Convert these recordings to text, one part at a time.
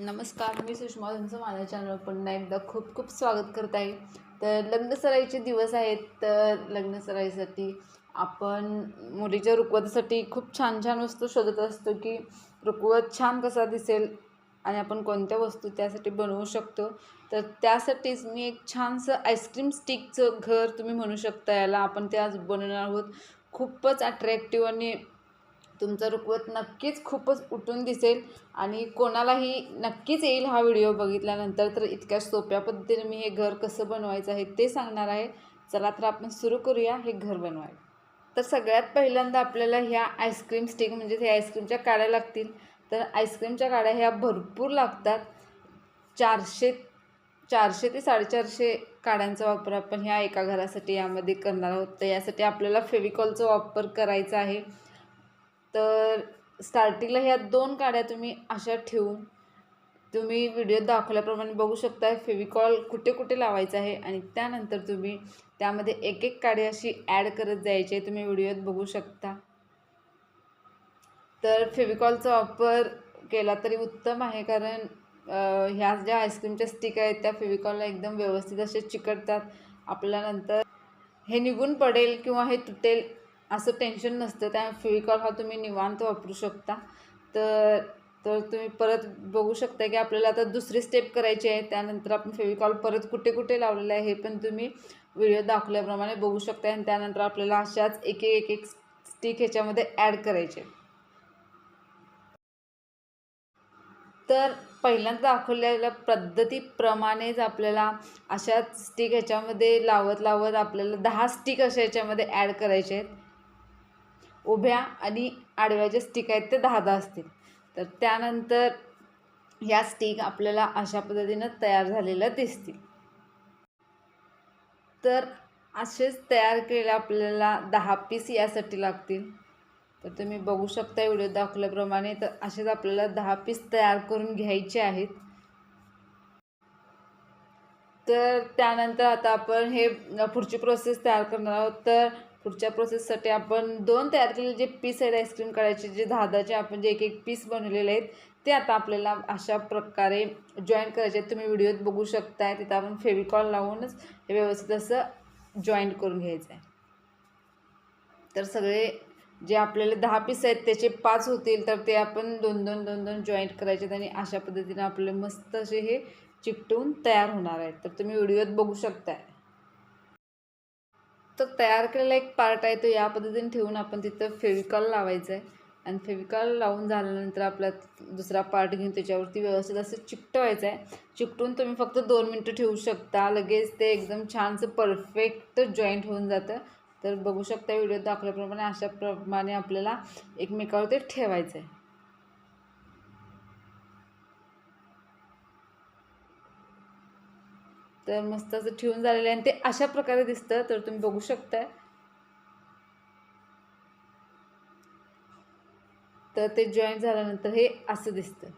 नमस्कार मी सुषमा तुमचं माझ्या चॅनल पुन्हा एकदा खूप खूप स्वागत करत आहे. तर लग्नसराईचे दिवस आहेत तर लग्नसराईसाठी आपण मुलीच्या रुकवतासाठी खूप छान छान वस्तू शोधत असतो की रुकवत छान कसा दिसेल आणि आपण कोणत्या वस्तू त्यासाठी बनवू शकतो. तर त्यासाठीच मी एक छानसं आईस्क्रीम स्टिकचं घर तुम्ही म्हणू शकता याला. आपण ते आज बनवणार आहोत. खूपच अट्रॅक्टिव्ह आणि तुमचं रुखवत नक्कीच खूपच उठून दिसेल आणि कोणालाही नक्कीच येईल हा व्हिडिओ बघितल्यानंतर. तर इतक्या सोप्या पद्धतीने मी हे घर कसं बनवायचं आहे ते सांगणार आहे. चला तर आपण सुरू करूया हे घर बनवायला. तर सगळ्यात पहिल्यांदा आपल्याला ह्या आईस्क्रीम स्टिक म्हणजे हे आईस्क्रीमच्या काड्या लागतील. तर आईस्क्रीमच्या काड्या ह्या भरपूर लागतात. चारशे चारशे ते साडेचारशे काड्यांचा वापर आपण ह्या एका घरासाठी यामध्ये करणार आहोत. तर यासाठी आपल्याला फेविकॉलचा वापर करायचा आहे. तर स्टार्टिंगला ह्या दोन काड्या तुम्ही अशा ठेवून तुम्ही व्हिडिओ दाखवल्याप्रमाणे बघू शकता फेविकॉल कुठे कुठे लावायचं आहे आणि त्यानंतर तुम्ही त्यामध्ये एक एक काडी अशी ॲड करत जायची तुम्ही व्हिडिओत बघू शकता. तर फेविकॉलचा वापर केला तरी उत्तम आहे. कारण ह्या ज्या आईस्क्रीमच्या स्टिक आहेत त्या फेविकॉलला एकदम व्यवस्थित असे चिकटतात. आपल्यानंतर हे निघून पडेल किंवा हे तुटेल असं टेन्शन नसतं. त्या फेविकॉल हा तुम्ही निवांत वापरू शकता. तर तर तुम्ही परत बघू शकता की आपल्याला आता दुसरी स्टेप करायची आहे. त्यानंतर आपण फेविकॉल परत कुठे कुठे लावलेलं आहे हे पण तुम्ही व्हिडिओ दाखवल्याप्रमाणे बघू शकता. आणि त्यानंतर आपल्याला अशाच एक एक एक स्टिक ह्याच्यामध्ये ॲड करायचे. तर पहिल्यांदा दाखवलेल्या पद्धतीप्रमाणेच आपल्याला अशा स्टिक ह्याच्यामध्ये लावत लावत आपल्याला दहा स्टिक अशा ह्याच्यामध्ये ॲड करायचे आहेत. उभ्या आणि आडव्या ज्या स्टिक आहेत ते दहा दहा असतील. तर त्यानंतर ह्या स्टिक आपल्याला अशा पद्धतीनं तयार झालेल्या दिसतील. तर असेच तयार केलेले आपल्याला दहा पीस यासाठी लागतील. तर तुम्ही बघू शकता व्हिडिओ दाखवल्याप्रमाणे तर असेच आपल्याला दहा पीस तयार करून घ्यायचे आहेत. तर त्यानंतर आता आपण हे पुढची प्रोसेस तयार करणार आहोत. तर पुढच्या प्रोसेससाठी आपण दोन तयार केलेले जे पीस आहेत आईस्क्रीम काढायचे जे धादाचे आपण जे एक एक पीस बनवलेले आहेत ते आता आपल्याला अशा प्रकारे जॉईंट करायचे. आहेत तुम्ही व्हिडिओत बघू शकताय तिथं आपण फेविकॉल लावूनच हे व्यवस्थित असं जॉईंट करून घ्यायचं आहे तर सगळे जे आपल्याला दहा पीस आहेत त्याचे पाच होतील तर ते आपण दोन दोन दोन दोन जॉईंट करायचे आहेत आणि अशा पद्धतीनं आपले मस्त असे हे चिकटून तयार होणार आहेत तर तुम्ही व्हिडिओत बघू शकताय. तर तयार केलेला एक पार्ट आहे तो या पद्धतीने ठेवून आपण तिथं फेविकॉल लावायचं आहे आणि फेविकॉल लावून झाल्यानंतर आपला दुसरा पार्ट घेऊन त्याच्यावरती व्यवस्थित असं चिकटवायचं आहे चिकटून तुम्ही फक्त दोन मिनटं ठेवू शकता. लगेच ते एकदम छानसं परफेक्ट जॉईंट होऊन जातं. तर बघू शकता व्हिडिओ दाखवल्याप्रमाणे अशा प्रमाणे आपल्याला एकमेकावर ते ठेवायचं आहे तर मस्त असं ठेवून झालेलं आहे. आणि ते अशा प्रकारे दिसतं तर तुम्ही बघू शकताय. तर ते जॉईन झाल्यानंतर हे असं दिसतं.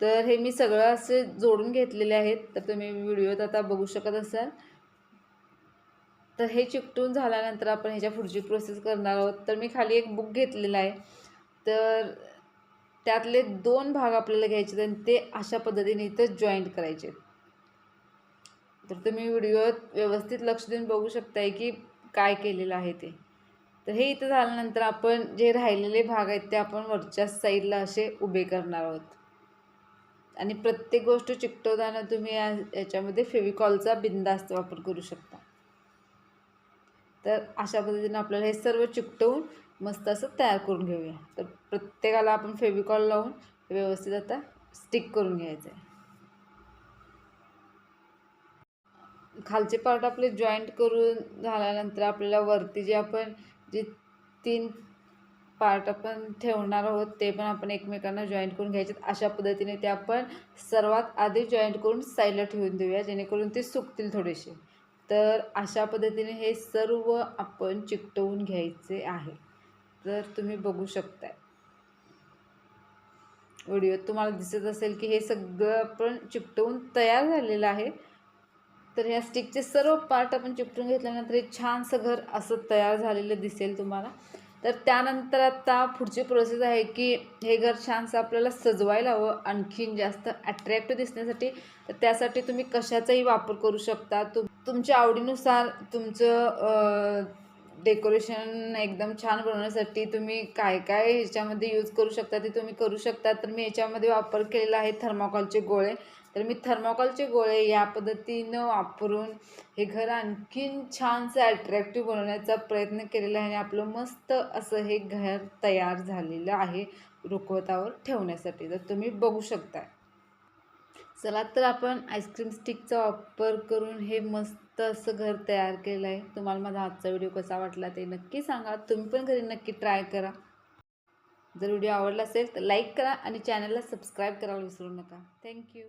तर हे मी सगळं असे जोडून घेतलेले आहेत. तर तुम्ही व्हिडिओत आता बघू शकत असाल. तर हे चिकटून झाल्यानंतर आपण ह्याच्या पुढची प्रोसेस करणार आहोत. तर मी खाली एक बुक घेतलेला आहे. तर त्यातले दोन भाग आपल्याला घ्यायचे आणि ते अशा पद्धतीने इथं जॉईंट करायचे तर तुम्ही व्हिडिओत व्यवस्थित लक्ष देऊन बघू शकताय की काय केलेलं आहे ते. तर हे इथं झाल्यानंतर आपण जे राहिलेले भाग आहेत ते आपण वरच्या साईडला असे उभे करणार आहोत. आणि प्रत्येक गोष्ट चिकटवताना तुम्ही या याच्यामध्ये फेविकॉलचा बिंदास्त वापर करू शकता. तर अशा पद्धतीने आपल्याला हे सर्व चिकटवून मस्त असं तयार करून घेऊया. तर प्रत्येकाला आपण फेविकॉल लावून व्यवस्थित आता स्टिक करून घ्यायचं आहे खालचे पार्ट आपले जॉईंट करून झाल्यानंतर आपल्याला वरती जे आपण जे तीन पार्ट आपण ठेवणार आहोत ते पण आपण एकमेकांना जॉईंट करून घ्यायचे. अशा पद्धतीने ते आपण सर्वात आधी जॉईंट करून साईडला ठेवून देऊया जेणेकरून ते सुकतील थोडेसे. तर अशा पद्धतीने हे सर्व आपण चिकटवून घ्यायचे आहे. तर तुम्ही बघू शकताय. व्हिडिओ तुम्हाला दिसत असेल की हे सगळं आपण चिकटवून तयार झालेलं आहे. तर ह्या स्टिकचे सर्व पार्ट आपण चिपटून घेतल्यानंतर हे छानसं घर असं तयार झालेलं दिसेल तुम्हाला. तर त्यानंतर आता पुढची प्रोसेस आहे की हे घर छानसं आपल्याला सजवायला हवं आणखीन जास्त अट्रॅक्टिव्ह दिसण्यासाठी. तर त्यासाठी तुम्ही कशाचाही वापर करू शकता. तुम तुमच्या आवडीनुसार तुमचं डेकोरेशन एकदम छान बनवण्यासाठी तुम्ही काय काय ह्याच्यामध्ये यूज करू शकता ते तुम्ही करू शकता. तर मी याच्यामध्ये वापर केलेला आहे थर्माकॉलचे गोळे. तर मी थर्माकॉलचे गोळे या पद्धतीनं वापरून हे घर आणखीन छानसं अट्रॅक्टिव्ह बनवण्याचा प्रयत्न केलेला आहे आणि आपलं मस्त असं हे घर तयार झालेलं आहे रुखवतावर ठेवण्यासाठी. तर तुम्ही बघू शकता चला तर आपण आईस्क्रीम स्टिकचा वापर करून हे मस्त असं घर तयार केलं आहे तुम्हाला माझा आजचा व्हिडिओ कसा वाटला ते नक्की सांगा. तुम्ही पण घरी नक्की ट्राय करा. जर व्हिडिओ आवडला असेल तर लाईक करा आणि चॅनलला सबस्क्राईब करायला विसरू नका. थँक्यू